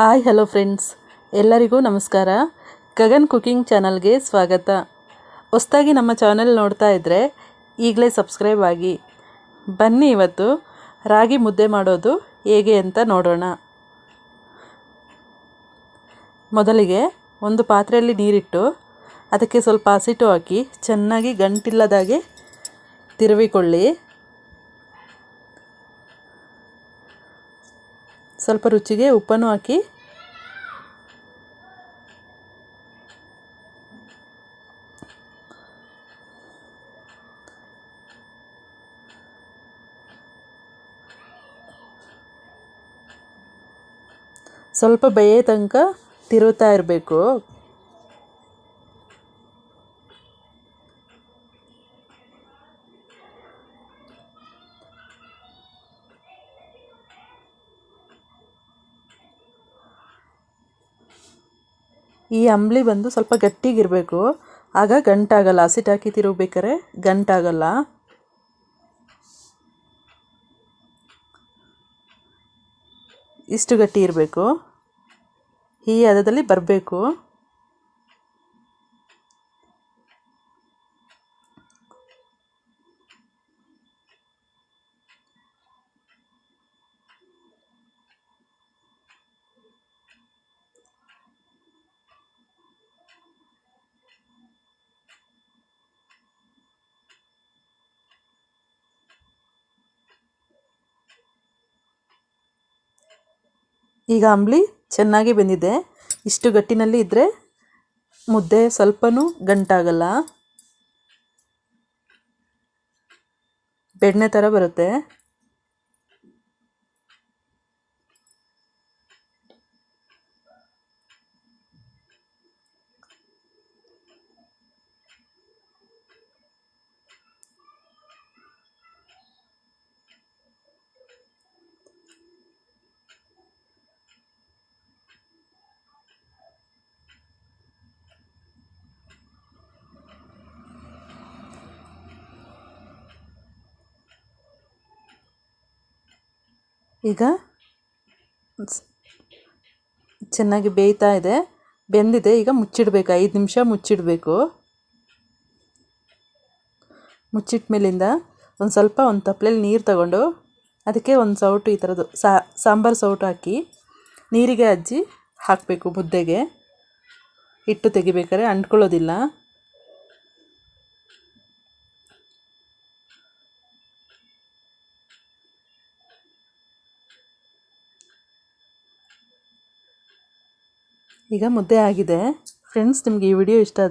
Hi hello friends ಎಲ್ಲರಿಗೂ ನಮಸ್ಕಾರ. Gagan cooking ಚಾನಲ್ಗೆ ಸ್ವಾಗತ. ಹೊಸ್ದಾಗಿ ನಮ್ಮ ಚಾನಲ್ ನೋಡ್ತಾ ಇದ್ದರೆ ಈಗಲೇ ಸಬ್ಸ್ಕ್ರೈಬ್ ಆಗಿ. ಬನ್ನಿ ಇವತ್ತು ರಾಗಿ ಮುದ್ದೆ ಮಾಡೋದು ಹೇಗೆ ಅಂತ ನೋಡೋಣ. ಮೊದಲಿಗೆ ಒಂದು ಪಾತ್ರೆಯಲ್ಲಿ ನೀರಿಟ್ಟು ಅದಕ್ಕೆ ಸ್ವಲ್ಪ ಹಸಿಟ್ಟು ಹಾಕಿ ಚೆನ್ನಾಗಿ ಗಂಟಿಲ್ಲದಾಗೆ ತಿರುವಿಕೊಳ್ಳಿ. ಸ್ವಲ್ಪ ರುಚಿಗೆ ಉಪ್ಪನ್ನು ಹಾಕಿ. ಸ್ವಲ್ಪ ಬೇಯ ತನಕ ತಿರುತ್ತಾ ಇರಬೇಕು. ಈ ಅಂಬ್ಲಿ ಬಂದು ಸ್ವಲ್ಪ ಗಟ್ಟಿಗಿರಬೇಕು. ಆಗ ಗಂಟಾಗಲ್ಲ. ಹಸಿಟ್ಟು ಹಾಕಿ ತಿರುಗಬೇಕಾರೆ ಗಂಟಾಗಲ್ಲ. ಇಷ್ಟು ಗಟ್ಟಿ ಇರಬೇಕು. ಈ ಹದದಲ್ಲಿ ಬರಬೇಕು. ಈಗ ಅಂಬಲಿ ಚೆನ್ನಾಗಿ ಬೆಂದಿದೆ. ಇಷ್ಟು ಗಟ್ಟಿನಲ್ಲಿ ಇದ್ದರೆ ಮುದ್ದೆ ಸ್ವಲ್ಪನೂ ಗಂಟಾಗಲ್ಲ. ಬೆಣ್ಣೆ ಥರ ಬರುತ್ತೆ. ಈಗ ಚೆನ್ನಾಗಿ ಬೇಯ್ತಾ ಇದೆ. ಬೆಂದಿದೆ. ಈಗ ಮುಚ್ಚಿಡಬೇಕು. ಐದು ನಿಮಿಷ ಮುಚ್ಚಿಡಬೇಕು. ಮುಚ್ಚಿಟ್ಟ ಮೇಲಿಂದ ಒಂದು ಸ್ವಲ್ಪ ಒಂದು ತಪ್ಪಲೆಯಲ್ಲಿ ನೀರು ತಗೊಂಡು ಅದಕ್ಕೆ ಒಂದು ಸೌಟು ಈ ಥರದ್ದು ಸಾಂಬಾರು ಸೌಟು ಹಾಕಿ ನೀರಿಗೆ ಅಜ್ಜಿ ಹಾಕಬೇಕು ಮುದ್ದೆಗೆ ಹಿಟ್ಟು ತೆಗಿಬೇಕಾದ್ರೆ ಅಂಟ್ಕೊಳ್ಳೋದಿಲ್ಲ. ಈಗ ಮುದ್ದೆ ಆಗಿದೆ. ಫ್ರೆಂಡ್ಸ್ ನಿಮಗೆ ಈ ವಿಡಿಯೋ ಇಷ್ಟ